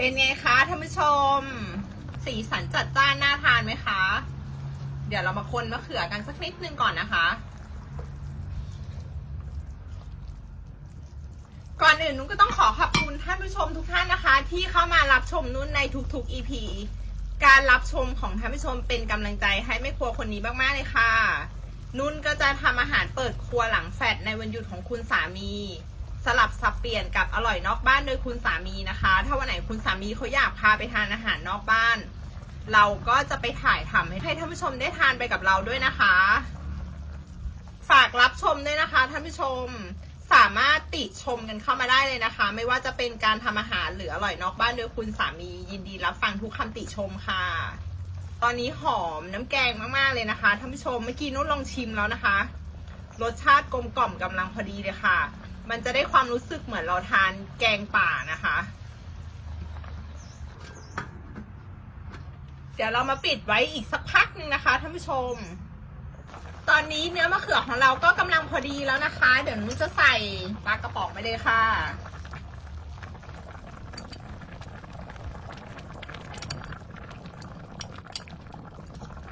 เป็นไงคะท่านผู้ชม สีสันจัดจ้านน่าทานไหมคะ เดี๋ยวเรามาคนมะเขือกันสักนิดนึงก่อนนะคะ ก่อนอื่นนุ้นก็ต้องขอขอบคุณท่านผู้ชมทุกท่านนะคะ ที่เข้ามารับชมนุ่นในทุกๆ EP การรับชมของท่านผู้ชมเป็นกำลังใจให้แม่ครัวคนนี้มากๆเลยค่ะ นุ่นก็จะทำอาหารเปิดครัวหลังแฟดในวันหยุดของคุณสามี สลับสับเปลี่ยนกับอร่อยนอกบ้านโดยคุณสามีนะคะ ถ้าวันไหนคุณสามีเขาอยากพาไปทานอาหารนอกบ้าน เราก็จะไปถ่ายทำให้ท่านผู้ชมได้ทานไปกับเราด้วยนะคะ ฝากรับชมด้วยนะคะ ท่านผู้ชมสามารถติชมกันเข้ามาได้เลยนะคะ ไม่ว่าจะเป็นการทำอาหารหรืออร่อยนอกบ้านโดยคุณสามียินดีรับฟังทุกคำติชมค่ะ ตอนนี้หอมน้ำแกงมากๆเลยนะคะท่านผู้ชมเมื่อกี้นุ้นลองชิมแล้วนะคะ รสชาติกลมกล่อมกำลังพอดีเลยค่ะ มันจะได้ความรู้สึกเหมือนเราทานแกงป่านะคะ เดี๋ยวเรามาปิดไว้อีกสักพักหนึ่งนะคะท่านผู้ชม ตอนนี้เนื้อมะเขือของเราก็กำลังพอดีแล้วนะคะ เดี๋ยวนุ้นจะใส่ปลากระป๋องไปเลยค่ะ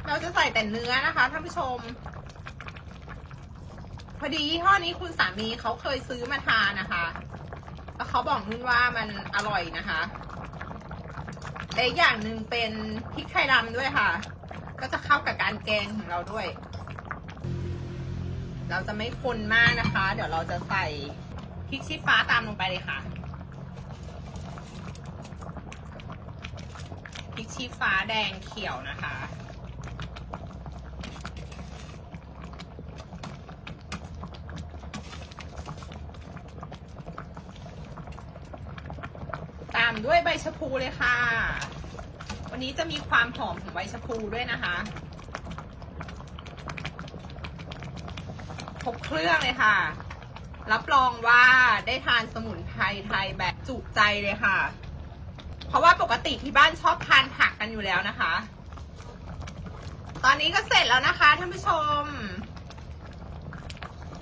เราจะใส่แต่เนื้อนะคะท่านผู้ชม พอดียี่ห้อนี้คุณสามีเขาเคยซื้อมาทานนะคะแล้วเขาบอกนุ่นว่ามันอร่อยนะคะและอีกอย่างหนึ่งเป็นพริกไทยดำด้วยค่ะ ก็จะเข้ากับการแกงของเราด้วย เราจะไม่คนมากนะคะ เดี๋ยวเราจะใส่พริกชี้ฟ้าตามลงไปเลยค่ะพริกชี้ฟ้าแดงเขียวนะคะ ตามด้วยใบชะพูเลยค่ะ วันนี้จะมีความหอมของใบชะพูด้วยนะคะครบเครื่องเลยค่ะ รับรองว่าได้ทานสมุนไพรไทยแบบจุใจเลยค่ะ เพราะว่าปกติที่บ้านชอบทานผักกันอยู่แล้วนะคะ ตอนนี้ก็เสร็จแล้วนะคะท่านผู้ชม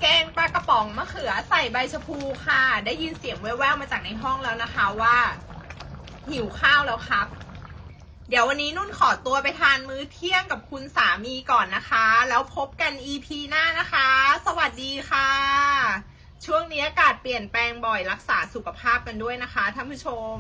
แกงปลากระป๋องมะเขือใส่ใบชะพูค่ะ ได้ยินเสียงแว่วๆมาจากในห้องแล้วนะคะว่า หิวข้าวแล้วครับ เดี๋ยววันนี้นุ่นขอตัวไปทานมื้อเที่ยงกับคุณสามีก่อนนะคะ แล้วพบกัน EP หน้านะคะ สวัสดีค่ะ ช่วงนี้อากาศเปลี่ยนแปลงบ่อยรักษาสุขภาพกันด้วยนะคะท่านผู้ชม